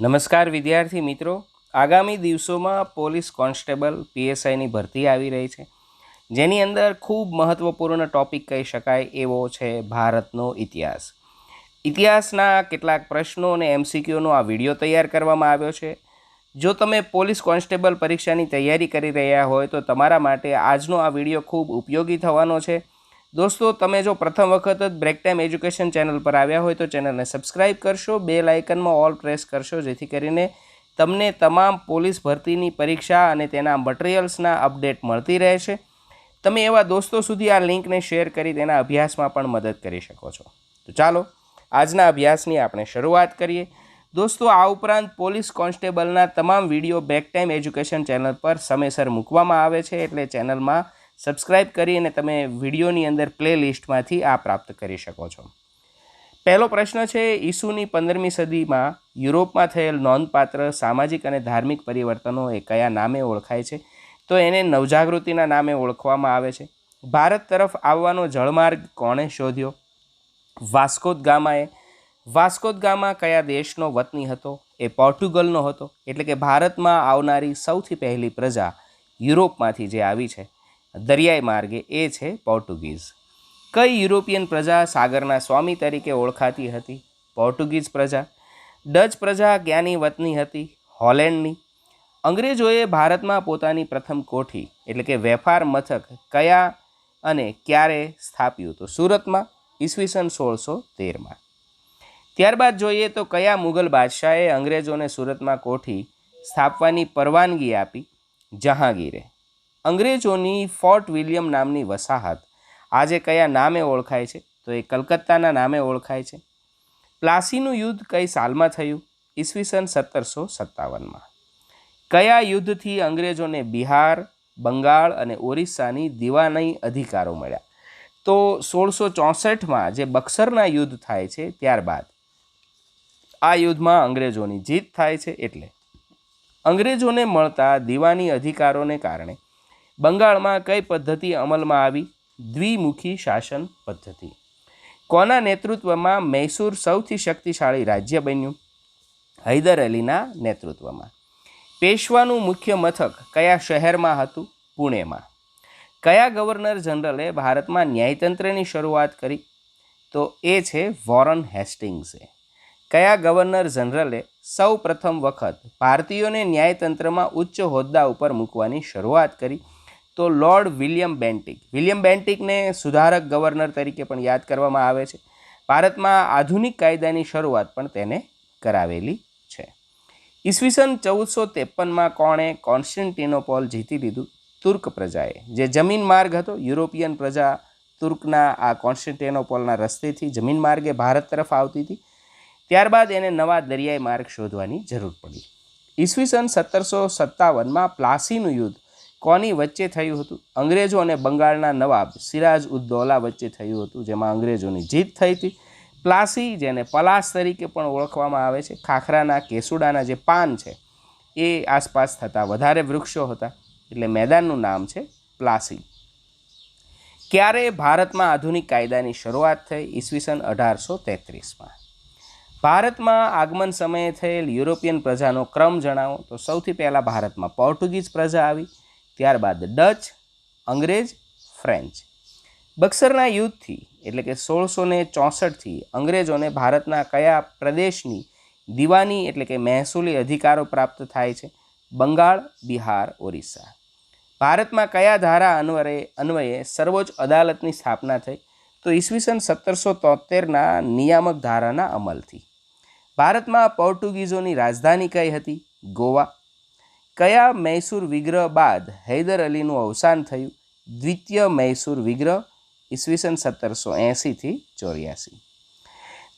નમસ્કાર વિદ્યાર્થી મિત્રો. આગામી દિવસોમાં પોલીસ કોન્સ્ટેબલ પીએસઆઈની ભરતી આવી રહી છે. જેની અંદર ખૂબ મહત્ત્વપૂર્ણ ટોપિક કહી શકાય એવો છે ભારતનો ઇતિહાસ. ઇતિહાસના કેટલાક પ્રશ્નો અને એમસીક્યુનો આ વીડિયો તૈયાર કરવામાં આવ્યો છે. જો તમે પોલીસ કોન્સ્ટેબલ પરીક્ષાની તૈયારી કરી રહ્યા હોય તો તમારા માટે આજનો આ વીડિયો ખૂબ ઉપયોગી થવાનો છે. દોસ્તો, તમે જો પ્રથમ વખત જ બ્રેક ટાઈમ એજ્યુકેશન ચેનલ પર આવ્યા હોય તો ચેનલને સબસ્ક્રાઇબ કરશો, બે લાઇકનમાં ઓલ પ્રેસ કરશો, જેથી કરીને તમને તમામ પોલીસ ભરતીની પરીક્ષા અને તેના મટિરિયલ્સના અપડેટ મળતી રહેશે. તમે એવા દોસ્તો સુધી આ લિંકને શેર કરી તેના અભ્યાસમાં પણ મદદ કરી શકો છો. તો ચાલો, આજના અભ્યાસની આપણે શરૂઆત કરીએ. દોસ્તો, આ ઉપરાંત પોલીસ કોન્સ્ટેબલના તમામ video back time education channel પર સમયસર મૂકવામાં આવે છે, એટલે ચેનલમાં સબસ્ક્રાઇબ કરી અને તમે વિડીયોની અંદર પ્લે લિસ્ટમાંથી આ પ્રાપ્ત કરી શકો છો. પહેલો પ્રશ્ન છે, ઈસુની પંદરમી સદીમાં યુરોપમાં થયેલ નોંધપાત્ર સામાજિક અને ધાર્મિક પરિવર્તનો એ કયા નામે ઓળખાય છે? તો એને નવજાગૃતિના નામે ઓળખવામાં આવે છે. ભારત તરફ આવવાનો જળમાર્ગ કોણે શોધ્યો? વાસ્કોદ ગામાએ. વાસ્કોદ ગામા કયા દેશનો વતની હતો? એ પોર્ટુગલનો હતો. એટલે કે ભારતમાં આવનારી સૌથી પહેલી પ્રજા યુરોપમાંથી જે આવી છે. દરિયાઈ માર્ગે, એ છે પોર્ટુગીઝ. કઈ યુરોપિયન પ્રજા સાગરના સ્વામી તરીકે ઓળખાતી હતી? પોર્ટુગીઝ પ્રજા, ડચ પ્રજા ક્યાંની વતની હતી, હોલેન્ડની. અંગ્રેજોએ ભારતમાં પોતાની પ્રથમ કોઠી, એટલે કે વેપાર મથક, કયા અને ક્યારે સ્થાપ્યું તો સુરતમાં, ઈસવીસન સોળસો તેરમાં. ત્યારબાદ જોઈએ તો કયા મુગલ બાદશાહે અંગ્રેજોને સુરતમાં કોઠી સ્થાપવાની પરવાનગી આપી? જહાંગીરે. અંગ્રેજોની ફોર્ટ વિલિયમ નામની વસાહત. આજે કયા નામે ઓળખાય છે? તો એ કલકત્તાના નામે ઓળખાય છે. પ્લાસીનું યુદ્ધ કઈ સાલમાં થયું? ઈસવીસન સત્તરસો સત્તાવનમાં. કયા યુદ્ધથી અંગ્રેજોને બિહાર, બંગાળ અને ઓરિસ્સાની દિવાની અધિકારો મળ્યા? તો સોળસો ચોસઠમાં જે બક્સરના યુદ્ધ થાય છે ત્યારબાદ. આ યુદ્ધમાં અંગ્રેજોની જીત થાય છે એટલે. અંગ્રેજોને મળતા દિવાની અધિકારોને કારણે બંગાળમાં કઈ પદ્ધતિ અમલમાં આવી? દ્વિમુખી શાસન પદ્ધતિ. કોના નેતૃત્વમાં મૈસૂર સૌથી શક્તિશાળી રાજ્ય બન્યું? હૈદર અલીના નેતૃત્વમાં. પેશવાનું મુખ્ય મથક કયા શહેરમાં હતું? પુણેમાં. કયા ગવર્નર જનરલે ભારતમાં ન્યાયતંત્રની શરૂઆત કરી? તો એ છે વોરન હેસ્ટિંગ્સે. કયા ગવર્નર જનરલે સૌ પ્રથમ વખત ભારતીયોને ન્યાયતંત્રમાં ઉચ્ચ હોદ્દા ઉપર મૂકવાની શરૂઆત કરી? તો લોર્ડ વિલિયમ બેન્ટિક. વિલિયમ બેન્ટિકને સુધારક ગવર્નર તરીકે પણ યાદ કરવામાં આવે છે. ભારતમાં આધુનિક કાયદાની શરૂઆત પણ તેને કરાવેલી છે. ઈસવીસન ચૌદસો ત્રેપનમાં કોણે કોન્સ્ટન્ટિનોપોલ જીતી લીધું? તુર્ક પ્રજાએ. જે જમીન માર્ગ હતો, યુરોપિયન પ્રજા તુર્કના આ કોન્સ્ટન્ટિનોપોલના રસ્તેથી જમીન માર્ગે ભારત તરફ આવતી હતી. ત્યારબાદ એને નવા દરિયાઈ માર્ગ શોધવાની જરૂર પડી. ઈસવીસન સત્તરસો સત્તાવનમાં પ્લાસીનું યુદ્ધ કોની વચ્ચે થયું હતું? અંગ્રેજો અને બંગાળના નવાબ સિરાજ ઉદ્દૌલા વચ્ચે થયું હતું, જેમાં અંગ્રેજોની જીત થઈ હતી. પ્લાસી, જેને પલાસ તરીકે પણ ઓળખવામાં આવે છે, ખાખરાના કેસુડાના જે પાન છે, એ આસપાસ થતા વધારે વૃક્ષો હતા, એટલે મેદાનનું નામ છે પ્લાસી. ક્યારે ભારતમાં આધુનિક કાયદાની શરૂઆત થઈ? ઈસવીસન અઢારસો તેત્રીસમાં. ભારતમાં આગમન સમયે થયેલ યુરોપિયન પ્રજાનો ક્રમ જણાવો. તો સૌથી પહેલાં ભારતમાં પોર્ટુગીઝ પ્રજા આવી. ત્યારબાદ ડચ, અંગ્રેજ, ફ્રેન્ચ. બક્સરના યુદ્ધથી, એટલે કે સોળસો ને ચોસઠથી, અંગ્રેજોને ભારતના કયા પ્રદેશની દિવાની, એટલે કે મહેસૂલી અધિકારો પ્રાપ્ત થાય છે? બંગાળ, બિહાર, ઓરિસ્સા. ભારતમાં કયા ધારા અન્વયે અન્વયે સર્વોચ્ચ અદાલતની સ્થાપના થઈ? તો ઈસવીસન સત્તરસો તોતેરના નિયામક ધારાના અમલથી. ભારતમાં પોર્ટુગીઝોની રાજધાની કઈ હતી? ગોવા. કયા મૈસૂર વિગ્રહ બાદ હૈદર અલીનું અવસાન થયું? દ્વિતીય મૈસૂર વિગ્રહ ઈસવીસન સત્તરસો એંસીથી ચોર્યાસી.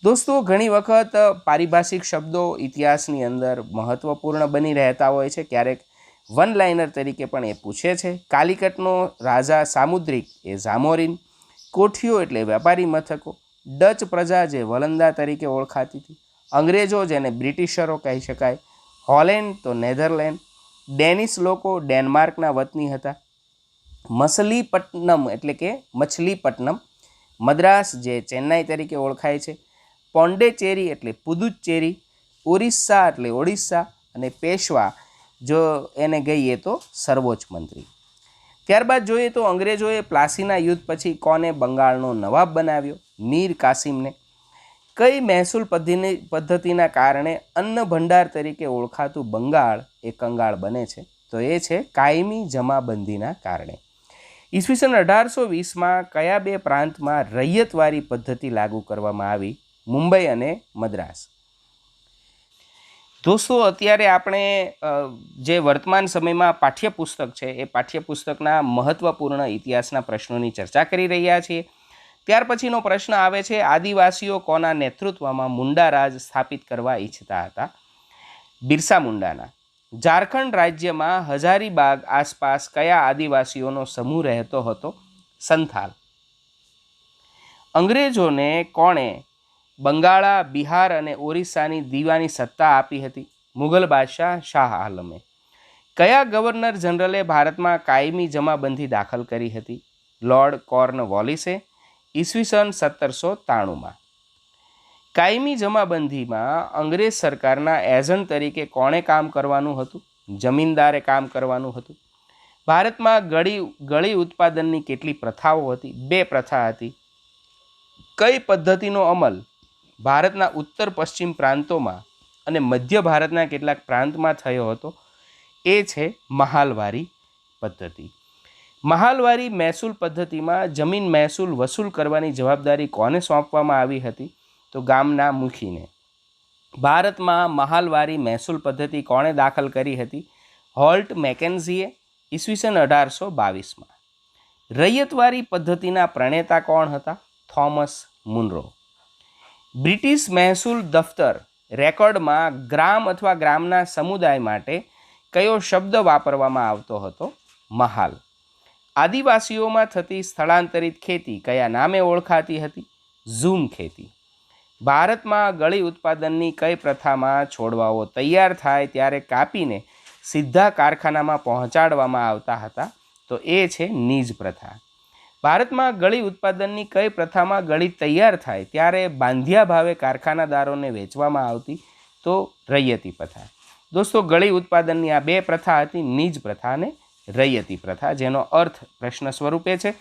દોસ્તો, ઘણી વખત પારિભાષિક શબ્દો ઇતિહાસની અંદર મહત્ત્વપૂર્ણ બની રહેતા હોય છે. ક્યારેક વન લાઇનર તરીકે પણ એ પૂછે છે. કાલિકટનો રાજા સામુદ્રિક એ ઝામોરિન, કોઠીઓ એટલે વેપારી મથકો, ડચ પ્રજા જે વલંદા તરીકે ઓળખાતી હતી. અંગ્રેજો જેને બ્રિટિશરો કહી શકાય, હોલેન્ડ તો નેધરલેન્ડ ડેનિશ લોકો ડેનમાર્કના વતની હતા. મસલીપટ્ટનમ એટલે કે મછલીપટ્ટનમ, મદ્રાસ જે ચેન્નાઈ તરીકે ઓળખાય છે. પોન્ડેચેરી એટલે પુદુચેરી ઓરિસ્સા એટલે ઓડિશા અને પેશવા જો એને ગઈએ તો સર્વોચ્ચ મંત્રી. ત્યારબાદ જોઈએ તો અંગ્રેજોએ પ્લાસીના યુદ્ધ પછી કોને બંગાળનો નવાબ બનાવ્યો? મીર કાસિમને. કઈ મહેસૂલ પદ્ધતિના કારણે અન્ન ભંડાર તરીકે ઓળખાતું બંગાળ એ કંગાળ બને છે, તો એ છે કાયમી જમાબંધીના કારણે. ઈસવીસન અઢારસો વીસમાં કયા બે પ્રાંતમાં રૈયતવારી પદ્ધતિ લાગુ કરવામાં આવી? મુંબઈ અને મદ્રાસ. દોસ્તો, અત્યારે આપણે જે વર્તમાન સમયમાં પાઠ્યપુસ્તક છે, એ પાઠ્યપુસ્તકના મહત્ત્વપૂર્ણ ઇતિહાસના પ્રશ્નોની ચર્ચા કરી રહ્યા છીએ. ત્યાર પછીનો પ્રશ્ન આવે છે, આદિવાસીઓ કોના નેતૃત્વમાં મુંડા રાજ સ્થાપિત કરવા ઈચ્છતા હતા? બિરસા મુંડાના. ઝારખંડ રાજ્યમાં હજારીબાગ આસપાસ કયા આદિવાસીઓનો સમૂહ રહેતો હતો? સંથાલ. અંગ્રેજોને કોણે બંગાળા, બિહાર અને ઓરિસ્સાની દીવાની સત્તા આપી હતી? મુઘલ બાદશાહ શાહ આલમે. કયા ગવર્નર જનરલે ભારતમાં કાયમી જમાબંધી દાખલ કરી હતી? લોર્ડ કોર્ન વોલિસે ઈસવીસન સત્તરસો ત્રાણુંમાં કાયમી જમાબંધીમાં અંગ્રેજ સરકારના એજન્ટ તરીકે કોણે કામ કરવાનું હતું? જમીનદારે કામ કરવાનું હતું? ભારતમાં ગળી ગળી ઉત્પાદનની કેટલી પ્રથાઓ હતી? બે પ્રથા હતી. કઈ પદ્ધતિનો અમલ? ભારતના ઉત્તર પશ્ચિમ પ્રાંતોમાં અને મધ્ય ભારતના કેટલાક પ્રાંતમાં થયો હતો? એ છે મહાલવારી પદ્ધતિ. મહાલવારી મહેસૂલ પદ્ધતિમાં જમીન મહેસૂલ વસૂલ કરવાની જવાબદારી કોને સોંપવામાં આવી હતી? તો ગામના મુખીને. ભારતમાં મહાલવારી મહેસૂલ પદ્ધતિ કોણે દાખલ કરી હતી? હોલ્ટ મેકેન્ઝીએ ઈસવીસન અઢારસો બાવીસમાં. રૈયતવારી પદ્ધતિના પ્રણેતા કોણ હતા? Thomas Munro. બ્રિટિશ મહેસૂલ દફતર રેકોર્ડમાં ગ્રામ અથવા ગ્રામના સમુદાય માટે કયો શબ્દ વાપરવામાં આવતો હતો? મહાલ. આદિવાસીઓમાં થતી સ્થળાંતરિત ખેતી કયા નામે ઓળખાતી હતી? ઝૂમ ખેતી. ભારતમાં ગળી ઉત્પાદનની કઈ પ્રથામાં છોડવાઓ તૈયાર થાય ત્યારે કાપીને સીધા કારખાનામાં પહોંચાડવામાં આવતા હતા, તો એ છે નીજ પ્રથા. ભારતમાં ગળી ઉત્પાદનની કઈ પ્રથામાં ગળી તૈયાર થાય ત્યારે બાંધ્યા ભાવે કારખાનાદારોને વેચવામાં આવતી તો રૈયતી પ્રથા. દોસ્તો, ગળી ઉત્પાદનની આ બે પ્રથા હતી નીજ પ્રથા અને રૈયતી પ્રથા, જેનો અર્થ પ્રશ્ન સ્વરૂપે છે.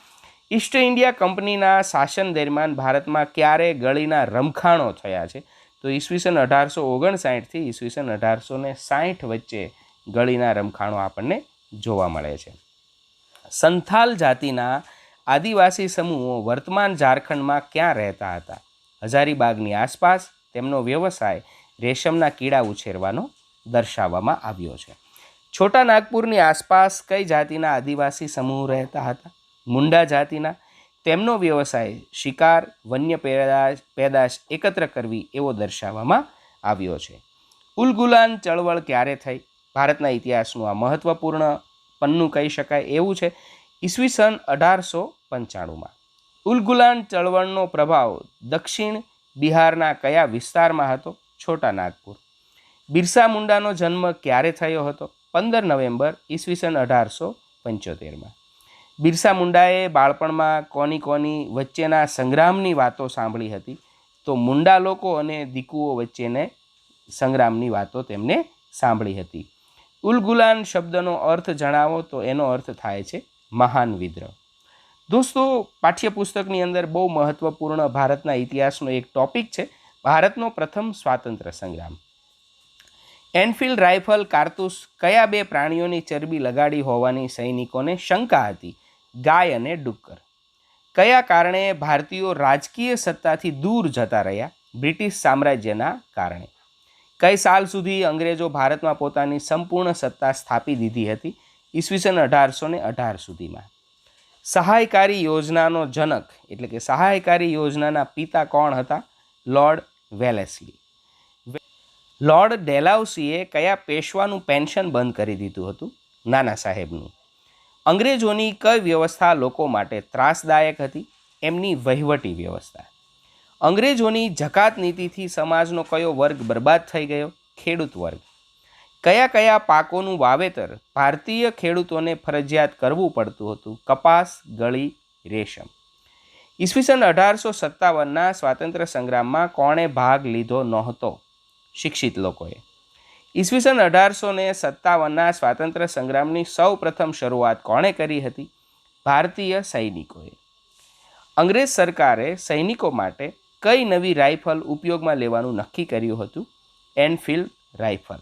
ઈસ્ટ ઇન્ડિયા કંપનીના શાસન દરમિયાન ભારતમાં ક્યારે ગળીના રમખાણો થયા છે? તો ઈસવીસન અઢારસો ઓગણસાઠથી ઈસવીસન અઢારસો ને સાઠ વચ્ચે ગળીના રમખાણો આપણને જોવા મળે છે. સંથાલ જાતિના આદિવાસી સમૂહો વર્તમાન ઝારખંડમાં ક્યાં રહેતા હતા? હજારીબાગની આસપાસ તેમનો વ્યવસાય રેશમના કીડા ઉછેરવાનો દર્શાવવામાં આવ્યો છે. છોટા નાગપુરની આસપાસ કઈ જાતિના આદિવાસી સમૂહ રહેતા હતા? મુંડા જાતિના. તેમનો વ્યવસાય શિકાર, વન્ય પેદાશ પેદાશ એકત્ર કરવી એવો દર્શાવવામાં આવ્યો છે. ઉલગુલાન ચળવળ ક્યારે થઈ? ભારતના ઇતિહાસનું આ મહત્ત્વપૂર્ણ પન્નું કહી શકાય એવું છે ઈસવીસન અઢારસો પંચાણુંમાં. ઉલગુલાન ચળવળનો પ્રભાવ દક્ષિણ બિહારના કયા વિસ્તારમાં હતો? છોટા નાગપુર. બિરસા મુંડાનો જન્મ ક્યારે થયો હતો? પંદર નવેમ્બર ઈસવીસન અઢારસો પંચોતેરમાં. બિરસા મુંડાએ બાળપણમાં કોની કોની વચ્ચેના સંગ્રામની વાતો સાંભળી હતી? તો મુંડા લોકો અને દીકુઓ વચ્ચેને સંગ્રામની વાતો તેમને સાંભળી હતી. ઉલગુલાન શબ્દનો અર્થ જણાવો તો એનો અર્થ થાય છે મહાન વિદ્રોહ. દોસ્તો, પાઠ્યપુસ્તકની અંદર બહુ મહત્ત્વપૂર્ણ ભારતના ઇતિહાસનો એક ટોપિક છે ભારતનો પ્રથમ સ્વાતંત્ર્ય સંગ્રામ. એનફિલ્ડ રાઇફલ કારતૂસ કયા બે પ્રાણીઓની ચરબી લગાડી હોવાની સૈનિકોને શંકા હતી? ગાય અને ડુક્કર. કયા કારણે ભારતીયો રાજકીય સત્તાથી દૂર જતા રહ્યા? બ્રિટિશ સામ્રાજ્યના કારણે. કઈ સાલ સુધી અંગ્રેજો ભારતમાં પોતાની સંપૂર્ણ સત્તા સ્થાપી દીધી હતી? ઈસવીસન અઢારસો ને અઢાર સુધીમાં. સહાયકારી યોજનાનો જનક એટલે કે સહાયકારી યોજનાના પિતા કોણ હતા? Lord Wellesley. લોર્ડ ડેલાઉસીએ કયા પેશવાનું પેન્શન બંધ કરી દીધું હતું? નાના સાહેબનું. અંગ્રેજોની કઈ વ્યવસ્થા લોકો માટે ત્રાસદાયક હતી? એમની વહીવટી વ્યવસ્થા. અંગ્રેજોની જકાત નીતિથી સમાજનો કયો વર્ગ બરબાદ થઈ ગયો? ખેડૂત વર્ગ. કયા કયા પાકોનું વાવેતર ભારતીય ખેડૂતોને ફરજિયાત કરવું પડતું હતું? કપાસ, ગળી, રેશમ. ઈસવીસન અઢારસો સત્તાવનના સ્વાતંત્ર્ય સંગ્રામમાં કોણે ભાગ લીધો નહોતો? શિક્ષિત લોકોએ. ઈસવીસન અઢારસો ને સત્તાવનના સ્વાતંત્ર્ય સંગ્રામની સૌ પ્રથમ શરૂઆત કોણે કરી હતી? ભારતીય સૈનિકોએ. અંગ્રેજ સરકારે સૈનિકો માટે કઈ નવી રાઇફલ ઉપયોગમાં લેવાનું નક્કી કર્યું હતું? Enfield rifle.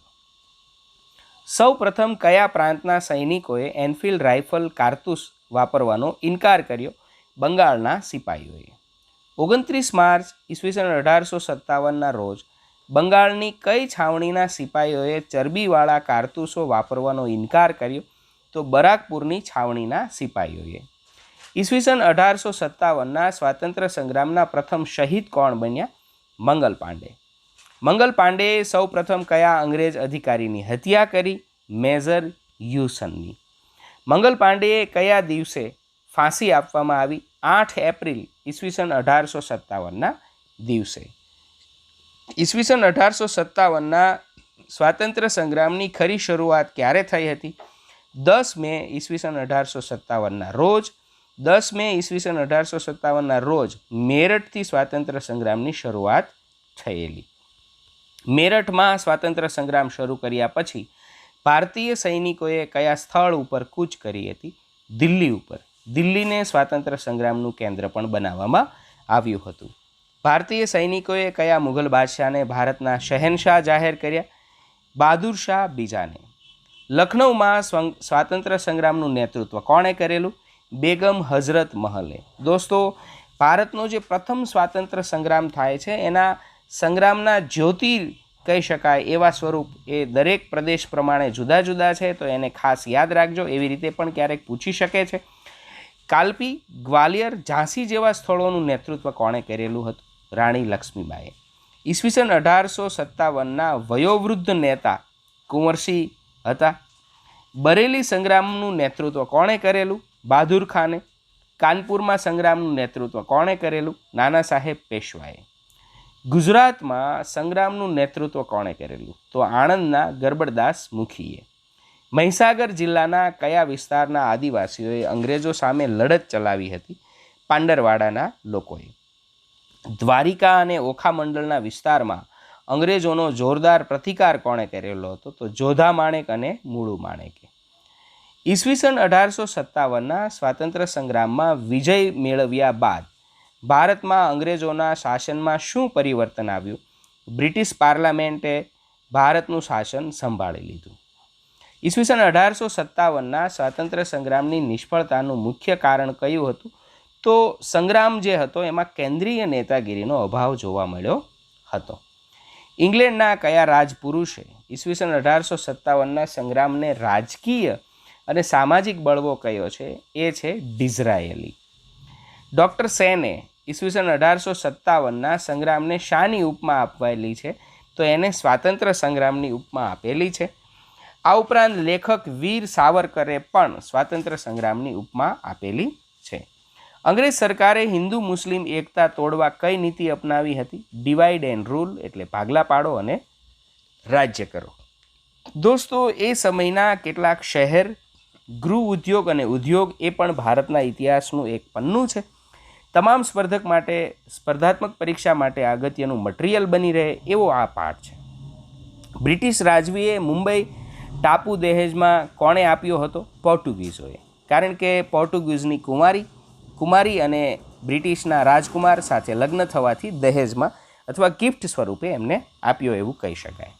સૌ પ્રથમ કયા પ્રાંતના સૈનિકોએ એનફિલ્ડ રાઇફલ કારતૂસ વાપરવાનો ઇનકાર કર્યો? બંગાળના સિપાહીઓએ. ઓગણત્રીસ માર્ચ ઈસવીસન અઢારસો સત્તાવનના રોજ બંગાળની કઈ છાવણીના સિપાહીઓએ ચરબીવાળા કારતૂસો વાપરવાનો ઇનકાર કર્યો? તો બરાકપુરની છાવણીના સિપાહીઓએ ઈસવીસન અઢારસો સત્તાવનના સ્વાતંત્ર્ય સંગ્રામના પ્રથમ શહીદ કોણ બન્યા? મંગલ પાંડે. મંગલ પાંડેએ સૌ પ્રથમ કયા અંગ્રેજ અધિકારીની હત્યા કરી? મેજર યુસનની. મંગલ પાંડેએ કયા દિવસે ફાંસી આપવામાં આવી? આઠ એપ્રિલ ઈસવીસન અઢારસો સત્તાવનના દિવસે. ઈસવીસન અઢારસો સત્તાવનના સ્વાતંત્ર્ય સંગ્રામની ખરી શરૂઆત ક્યારે થઈ હતી? દસ મે ઈસવીસન અઢારસો સત્તાવનના રોજ, દસ મે ઈસવીસન અઢારસો સત્તાવનના રોજ મેરઠથી સ્વાતંત્ર્ય સંગ્રામની શરૂઆત થયેલી. મેરઠમાં સ્વાતંત્ર્ય સંગ્રામ શરૂ કર્યા પછી ભારતીય સૈનિકોએ કયા સ્થળ ઉપર કૂચ કરી હતી? દિલ્હી ઉપર. દિલ્હીને સ્વાતંત્ર્ય સંગ્રામનું કેન્દ્ર પણ બનાવવામાં આવ્યું હતું. ભારતીય સૈનિકોએ કયા મુઘલ બાદશાહને ભારતના શહેનશાહ જાહેર કર્યા? બહાદુર શાહ બીજાને. લખનૌમાં સ્વાતંત્ર્ય સંગ્રામનું નેતૃત્વ કોણે કરેલું? બેગમ હઝરત મહલે. દોસ્તો, ભારતનો જે પ્રથમ સ્વાતંત્ર્ય સંગ્રામ થાય છે, એના સંગ્રામના જ્યોતિ કહી શકાય એવા સ્વરૂપ એ દરેક પ્રદેશ પ્રમાણે જુદા જુદા છે, તો એને ખાસ યાદ રાખજો. એવી રીતે પણ ક્યારેક પૂછી શકે છે. કાલપી ગ્વાલિયર ઝાંસી જેવા સ્થળોનું નેતૃત્વ કોણે કરેલું હતું? રાણી લક્ષ્મીબાઈએ. ઈસવીસન અઢારસો સત્તાવનના વયોવૃદ્ધ નેતા કુંવરસિંહ હતા. બરેલી સંગ્રામનું નેતૃત્વ કોણે કરેલું? બહાદુર ખાને. કાનપુરમાં સંગ્રામનું નેતૃત્વ કોણે કરેલું? નાના સાહેબ પેશવાએ. ગુજરાતમાં સંગ્રામનું નેતૃત્વ કોણે કરેલું? તો આણંદના ગરબડદાસ મુખીએ. મહીસાગર જિલ્લાના કયા વિસ્તારના આદિવાસીઓએ અંગ્રેજો સામે લડત ચલાવી હતી? પાંડરવાડાના લોકોએ. દ્વારિકા અને ઓખા મંડળના વિસ્તારમાં અંગ્રેજોનો જોરદાર પ્રતિકાર કોણે કરેલો હતો? તો જોધા માણેક અને મૂળુ માણેકે. ઈસવીસન અઢારસો સત્તાવનના સ્વાતંત્ર્ય સંગ્રામમાં વિજય મેળવ્યા બાદ ભારતમાં અંગ્રેજોના શાસનમાં શું પરિવર્તન આવ્યું? બ્રિટિશ પાર્લામેન્ટે ભારતનું શાસન સંભાળી લીધું. ઈસવીસન અઢારસો સત્તાવનના સ્વાતંત્ર્ય સંગ્રામની નિષ્ફળતાનું મુખ્ય કારણ કયું હતું? તો સંગ્રામ જે હતો, એમાં કેન્દ્રીય નેતાગીરીનો અભાવ જોવા મળ્યો હતો. ઇંગ્લેન્ડના કયા રાજપુરુષે ઈસવીસન અઢારસો સત્તાવનના સંગ્રામને રાજકીય અને સામાજિક બળવો કયો છે? એ છે ડિઝરાયેલી. ડૉક્ટર સેને ઈસવીસન અઢારસો સત્તાવનના સંગ્રામને શાની ઉપમા આપવાયેલી છે? તો એને સ્વાતંત્ર્ય સંગ્રામની ઉપમા આપેલી છે. આ ઉપરાંત લેખક વીર સાવરકરે પણ સ્વાતંત્ર્ય સંગ્રામની ઉપમા આપેલી છે. અંગ્રેજ સરકારે હિન્દુ મુસ્લિમ એકતા તોડવા કઈ નીતિ અપનાવી હતી? ડિવાઈડ એન્ડ રૂલ એટલે ભાગલા પાડો અને રાજ્ય કરો. દોસ્તો, એ સમયના કેટલાક શહેર, ગૃહ ઉદ્યોગ અને ઉદ્યોગ એ પણ ભારતના ઇતિહાસનું એક પન્નું છે. તમામ સ્પર્ધક માટે, સ્પર્ધાત્મક પરીક્ષા માટે અગત્યનું મટીરિયલ બની રહે એવો આ પાઠ છે. બ્રિટિશ રાજવીએ મુંબઈ ટાપુ દહેજમાં કોણે આપ્યો હતો? પોર્ટુગીઝોએ. કારણ કે પોર્ટુગીઝની કુમારી કુમારી અને બ્રિટિશના રાજકુમાર સાથે લગ્ન થવાથી દહેજમાં અથવા ગિફ્ટ સ્વરૂપે એમને આપ્યો એવું કહી શકાય.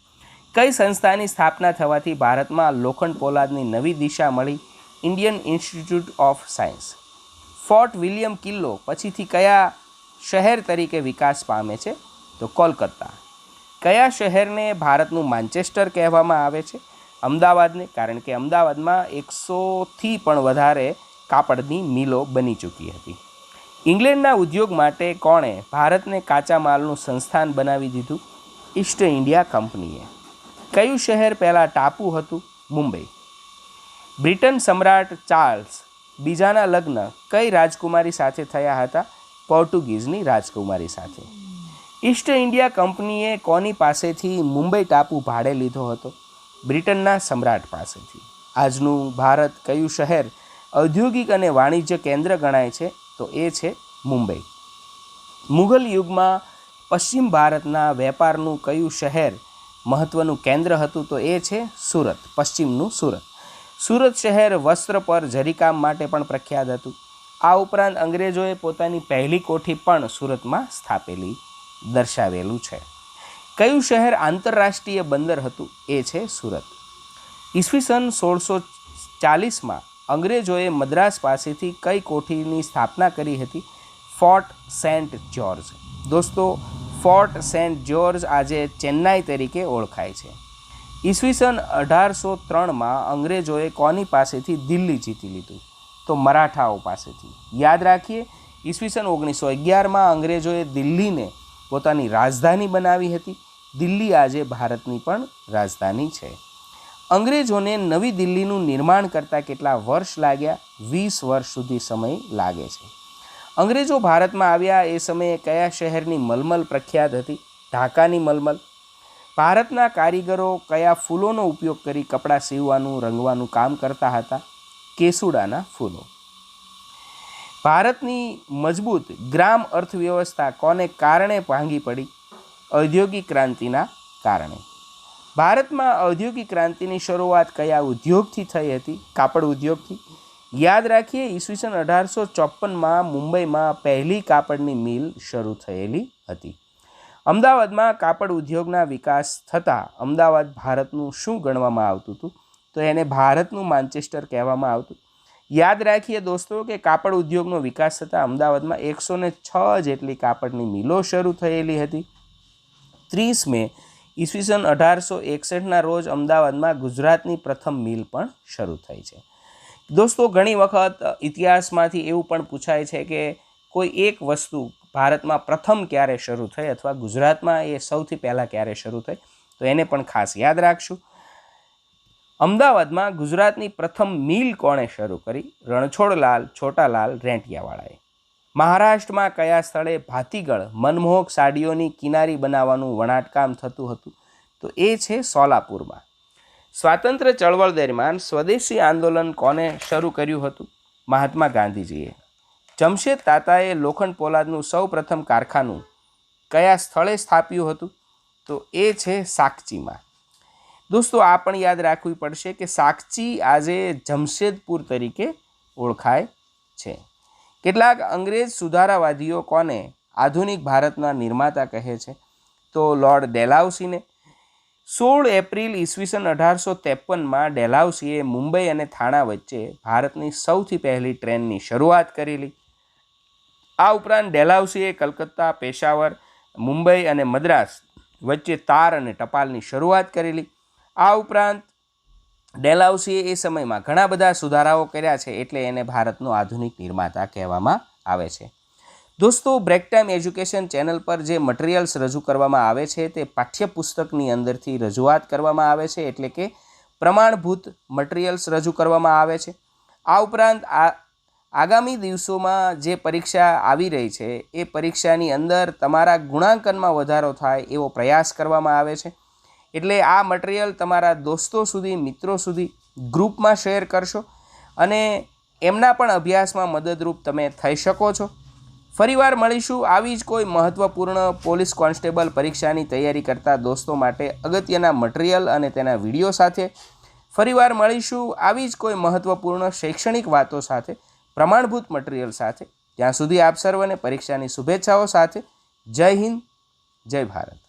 કઈ સંસ્થાની સ્થાપના થવાથી ભારતમાં લોખંડ પોલાદની નવી દિશા મળી? Indian Institute of Science. Fort William કિલ્લો પછીથી કયા શહેર તરીકે વિકાસ પામે છે? તો કોલકાતા. કયા શહેરને ભારતનું માન્ચેસ્ટર કહેવામાં આવે છે? અમદાવાદને, કારણ કે અમદાવાદમાં એકસોથી પણ વધારે કાપડની મિલો બની ચૂકી હતી. ઇંગ્લેન્ડના ઉદ્યોગ માટે કોણે ભારતને કાચા માલનું સંસ્થાન બનાવી દીધું? ઈસ્ટ ઇન્ડિયા કંપનીએ. કયું શહેર પહેલાં ટાપુ હતું? મુંબઈ. બ્રિટન સમ્રાટ ચાર્લ્સ બીજાના લગ્ન કઈ રાજકુમારી સાથે થયા હતા? પોર્ટુગીઝની રાજકુમારી સાથે. ઈસ્ટ ઇન્ડિયા કંપનીએ કોની પાસેથી મુંબઈ ટાપુ ભાડે લીધો હતો? બ્રિટનના સમ્રાટ પાસેથી. આજનું ભારત કયું શહેર ઔદ્યોગિક અને વાણિજ્ય કેન્દ્ર ગણાય છે તો એ છે મુંબઈ. મુઘલ યુગમાં પશ્ચિમ ભારતના વેપારનું કયું શહેર મહત્ત્વનું કેન્દ્ર હતું તો એ છે સુરત, પશ્ચિમનું સુરત. સુરત શહેર વસ્ત્ર પર જરીકામ માટે પણ પ્રખ્યાત હતું. આ ઉપરાંત અંગ્રેજોએ પોતાની પહેલી કોઠી પણ સુરતમાં સ્થાપેલી દર્શાવેલું છે. કયું શહેર આંતરરાષ્ટ્રીય બંદર હતું એ છે સુરત. ઈસવીસન સોળસો ચાલીસમાં અંગ્રેજોએ મદ્રાસ પાસેથી કઈ કોઠીની સ્થાપના કરી હતી? Fort Saint George. દોસ્તો, ફોર્ટ સેન્ટ જ્યોર્જ આજે ચેન્નાઈ તરીકે ઓળખાય છે. ઈસવીસન અઢારસો ત્રણમાં અંગ્રેજોએ કોની પાસેથી દિલ્હી જીતી લીધું? તો મરાઠાઓ પાસેથી. યાદ રાખીએ ઈસવીસન ઓગણીસો અગિયારમાં અંગ્રેજોએ દિલ્હીને પોતાની રાજધાની બનાવી હતી. દિલ્હી આજે ભારતની પણ રાજધાની છે. અંગ્રેજોને નવી દિલ્હીનું નિર્માણ કરતાં કેટલા વર્ષ લાગ્યા? વીસ વર્ષ સુધી સમય લાગે છે. અંગ્રેજો ભારતમાં આવ્યા એ સમયે કયા શહેરની મલમલ પ્રખ્યાત હતી? ઢાકાની મલમલ. ભારતના કારીગરો કયા ફૂલોનો ઉપયોગ કરી કપડાં સીવવાનું, રંગવાનું કામ કરતા હતા? કેસુડાના ફૂલો. ભારતની મજબૂત ગ્રામ અર્થવ્યવસ્થા કોને કારણે ભાંગી પડી? ઔદ્યોગિક ક્રાંતિના કારણે. ભારતમાં ઔદ્યોગિક ક્રાંતિની શરૂઆત કયા ઉદ્યોગથી થઈ હતી? કાપડ ઉદ્યોગથી. યાદ રાખીએ, ઈસવીસન અઢારસો ચોપનમાં મુંબઈમાં પહેલી કાપડની મિલ શરૂ થયેલી હતી. અમદાવાદમાં કાપડ ઉદ્યોગના વિકાસ થતાં અમદાવાદ ભારતનું શું ગણવામાં આવતું હતું? તો એને ભારતનું માન્ચેસ્ટર કહેવામાં આવતું. યાદ રાખીએ દોસ્તો કે કાપડ ઉદ્યોગનો વિકાસ થતાં અમદાવાદમાં એકસો છ જેટલી કાપડની મિલો શરૂ થયેલી હતી. ત્રીસ મે ઈસવીસન અઢારસો એકસઠના રોજ અમદાવાદમાં ગુજરાતની પ્રથમ મિલ પણ શરૂ થઈ છે. દોસ્તો, ઘણી વખત ઇતિહાસમાંથી એવું પણ પૂછાય છે કે કોઈ એક વસ્તુ ભારતમાં પ્રથમ ક્યારે શરૂ થઈ અથવા ગુજરાતમાં એ સૌથી પહેલાં ક્યારે શરૂ થઈ, તો એને પણ ખાસ યાદ રાખશું. અમદાવાદમાં ગુજરાતની પ્રથમ મિલ કોણે શરૂ કરી? રણછોડલાલ, છોટાલાલ, રેંટિયાવાળાએ. મહારાષ્ટ્રમાં કયા સ્થળે ભાતીગળ મનમોહક સાડીઓની કિનારી બનાવવાનું વણાટકામ થતું હતું? તો એ છે સોલાપુરમાં. સ્વાતંત્ર્ય ચળવળ દરમિયાન સ્વદેશી આંદોલન કોને શરૂ કર્યું હતું? મહાત્મા ગાંધીજીએ. જમશેદ તાતાએ લોખંડ પોલાદનું સૌ પ્રથમ કારખાનું કયા સ્થળે સ્થાપ્યું હતું? તો એ છે સાકચીમાં. દોસ્તો, આ પણ યાદ રાખવી પડશે કે સાકચી આજે જમશેદપુર તરીકે ઓળખાય છે. કેટલાક અંગ્રેજ સુધારાવાદીઓ કોને આધુનિક ભારતના નિર્માતા કહે છે? તો લોર્ડ ડેલાઉસીને. સોળ એપ્રિલ ઈસવીસન અઢારસો ત્રેપનમાં ડેલાઉસીએ મુંબઈ અને થાણા વચ્ચે ભારતની સૌથી પહેલી ટ્રેનની શરૂઆત કરેલી. આ ઉપરાંત ડેલાઉસીએ કલકત્તા, પેશાવર, મુંબઈ અને મદ્રાસ વચ્ચે તાર અને ટપાલની શરૂઆત કરેલી. આ ઉપરાંત ડેલાઉસીએ એ સમયમાં ઘણા બધા સુધારાઓ કર્યા છે એટલે એને ભારતનો આધુનિક નિર્માતા કહેવામાં આવે છે. દોસ્તો બ્રેક ટાઈમ એજ્યુકેશન ચેનલ પર જે મટીરિયલ્સ રજૂ કરવામાં આવે છે તે પાઠ્યપુસ્તકની અંદરથી રજૂઆત કરવામાં આવે છે એટલે કે પ્રમાણભૂત મટીરિયલ્સ રજૂ કરવામાં આવે છે. આ ઉપરાંત આ આગામી દિવસોમાં જે પરીક્ષા આવી રહી છે એ પરીક્ષાની અંદર તમારા ગુણાંકનમાં વધારો થાય એવો પ્રયાસ કરવામાં આવે છે. એટલે આ મટીરિયલ તમારા દોસ્તો સુધી, મિત્રો સુધી ગ્રુપમાં શેર કરશો અને એમના પણ અભ્યાસમાં મદદરૂપ તમે થઈ શકો છો. ફરીવાર મળીશું આવી જ કોઈ મહત્ત્વપૂર્ણ પોલીસ કોન્સ્ટેબલ પરીક્ષાની તૈયારી કરતા દોસ્તો માટે અગત્યના મટીરિયલ અને તેના વીડિયો સાથે. ફરીવાર મળીશું આવી જ કોઈ મહત્ત્વપૂર્ણ શૈક્ષણિક વાતો સાથે, પ્રમાણભૂત મટીરિયલ સાથે. ત્યાં સુધી આપ સર્વને પરીક્ષાની શુભેચ્છાઓ સાથે. જય હિન્દ, જય ભારત.